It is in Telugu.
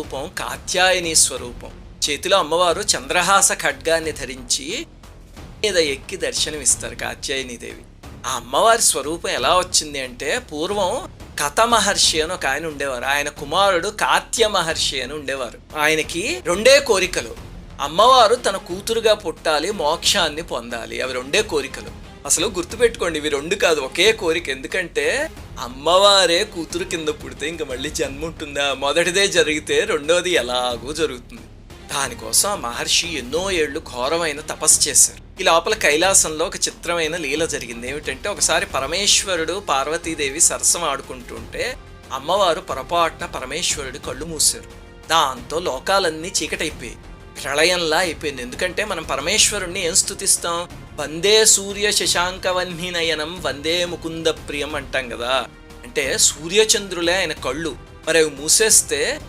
రూపం కాత్యాయని స్వరూపం. చేతిలో అమ్మవారు చంద్రహాస ఖడ్గాన్ని ధరించి మీద ఎక్కి దర్శనమిస్తారు కాత్యాయని దేవి. ఆ అమ్మవారి స్వరూపం ఎలా వచ్చింది అంటే పూర్వం కథ మహర్షి అని ఒక ఆయన ఉండేవారు. ఆయన కుమారుడు కాత్య మహర్షి అని ఉండేవారు. ఆయనకి రెండే కోరికలు. అమ్మవారు తన కూతురుగా పుట్టాలి మోక్షాన్ని పొందాలి. అవి రెండే కోరికలు. అసలు గుర్తుపెట్టుకోండి ఇవి రెండు కాదు ఒకే కోరిక. ఎందుకంటే అమ్మవారే కూతురు కింద పుడితే ఇంక మళ్ళీ జన్మ ఉంటుందా? మొదటిదే జరిగితే రెండోది ఎలాగో జరుగుతుంది. దానికోసం ఆ మహర్షి ఎన్నో ఏళ్ళు ఘోరమైన తపస్సు చేశారు. ఈ లోపల కైలాసంలో ఒక చిత్రమైన లీల జరిగింది. ఏమిటంటే ఒకసారి పరమేశ్వరుడు పార్వతీదేవి సరసం ఆడుకుంటుంటే అమ్మవారు పొరపాటున పరమేశ్వరుడు కళ్ళు మూశారు. దాంతో లోకాలన్నీ చీకటైపోయాయి. ప్రళయంలా అయిపోయింది. ఎందుకంటే మనం పరమేశ్వరుణ్ణి ఏం స్థుతిస్తాం వందే సూర్య శశాంకవన్నీ నయనం వందే ముకుంద ప్రియం అంటాం కదా. అంటే సూర్యచంద్రులే ఆయన కళ్ళు. మరి అవి మూసేస్తే